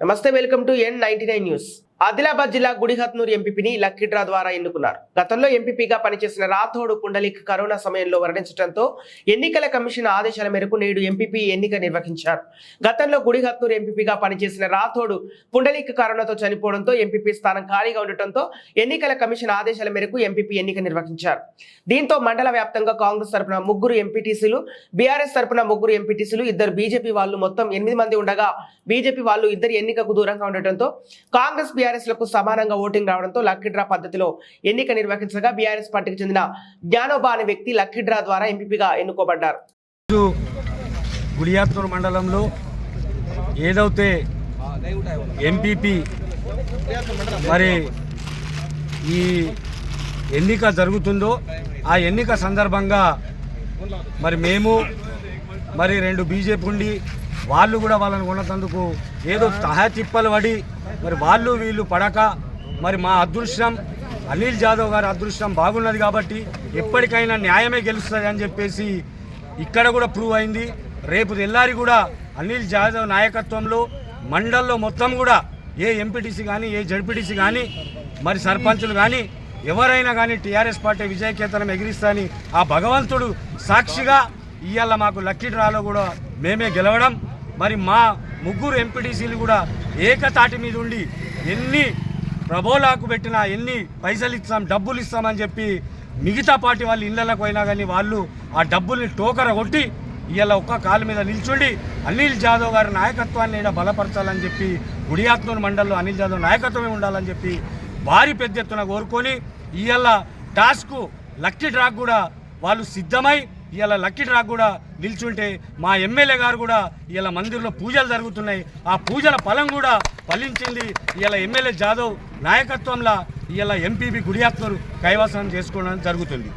నమస్తే welcome to N ninety nine news Adilabad జిల్లా గుడిహత్నూరు ఎంపీని లక్కీ డ్రా ద్వారా ఎన్నుకున్నారు. గతంలో ఎంపీగా పనిచేసిన రాథోడు పుండలిక్ కరోనా సమయంలో మరణించడంతో ఎన్నికల కమిషన్ ఆదేశాల మేరకు నేడు ఎంపీపీ ఎన్నిక నిర్వహించారు. గతంలో గుడిహత్నూరు ఎంపీగా పనిచేసిన రాథోడు పుండలిక్ కరోనాతో చనిపోవడంతో ఎంపీపీ స్థానం ఖాళీగా ఉండటంతో ఎన్నికల కమిషన్ ఆదేశాల మేరకు ఎంపీపీ ఎన్నిక నిర్వహించారు. దీంతో మండల వ్యాప్తంగా కాంగ్రెస్ తరఫున ముగ్గురు ఎంపీటీసీలు బీఆర్ఎస్ తరఫున ముగ్గురు ఎంపీటీసీలు ఇద్దరు బీజేపీ వాళ్ళు మొత్తం ఎనిమిది మంది ఉండగా బీజేపీ వాళ్ళు ఇద్దరు ఎన్నికకు దూరంగా ఉండటంతో కాంగ్రెస్ బీఆర్ఎస్ లకు సమానంగా ఓటింగ్ రావడంతో లక్కీ డ్రా పద్ధతిలో ఎన్నిక నిర్వహించగా బీఆర్ఎస్ పార్టీకి చెందిన జ్ఞానోబా అనే వ్యక్తి లక్కీ డ్రా ద్వారా ఎంపీపీగా ఎన్నుకోబడ్డారు. గుడియాత్తూరు మండలంలో ఏదైతే ఎంపీపీ మరి ఈ ఎన్నిక జరుగుతుందో ఆ ఎన్నిక సందర్భంగా మరి మేము మరి రెండు బీజేపీ ఉండి వాళ్ళు కూడా వాళ్ళని కొన్నతందుకు ఏదో సహా తిప్పలు పడి మరి వాళ్ళు వీళ్ళు పడక. మరి మా అదృష్టం అనిల్ జాదవ్ గారి అదృష్టం బాగున్నది కాబట్టి ఎప్పటికైనా న్యాయమే గెలుస్తుంది అని చెప్పేసి ఇక్కడ కూడా ప్రూవ్ అయింది. రేపు తెల్లారి కూడా అనిల్ జాదవ్ నాయకత్వంలో మండల్లో మొత్తం కూడా ఏ ఎంపీటీసీ కానీ ఏ జడ్పీటీసీ కానీ మరి సర్పంచులు కానీ ఎవరైనా కానీ టీఆర్ఎస్ పార్టీ విజయకేతనం ఎగిరిస్తాని ఆ భగవంతుడు సాక్షిగా ఇవాళ మాకు లక్కీ డ్రాలో కూడా మేమే గెలవడం మరి మా ముగ్గురు ఎంపీటీసీలు కూడా ఏకతాటి మీద ఉండి ఎన్ని ప్రభోలాకు పెట్టినా ఎన్ని పైసలు ఇస్తాం డబ్బులు ఇస్తామని చెప్పి మిగతా పార్టీ వాళ్ళు ఇళ్ళకి పోయినా కానీ వాళ్ళు ఆ డబ్బుల్ని టోకర కొట్టి ఇవాళ ఒక్క కాలు మీద నిల్చుండి అనిల్ జాదవ్ గారి నాయకత్వాన్ని ఈడ బలపరచాలని చెప్పి గుడియాత్నూరు మండలంలో అనిల్ జాదవ్ నాయకత్వమే ఉండాలని చెప్పి భారీ పెద్ద ఎత్తున కోరుకొని ఇవాళ టాస్క్ లక్కీ డ్రాక్ కూడా వాళ్ళు సిద్ధమై ఇవాళ లక్కీ డ్రాక్ కూడా నిల్చుంటే మా ఎమ్మెల్యే గారు కూడా ఇవాళ మందిర్లో పూజలు జరుగుతున్నాయి. ఆ పూజల ఫలం కూడా ఫలించింది ఇవాళ ఎమ్మెల్యే జాదవ్ నాయకత్వంలో ఇవాళ ఎంపీబీ గుడియాత్మరు కైవసం చేసుకోవడం జరుగుతుంది.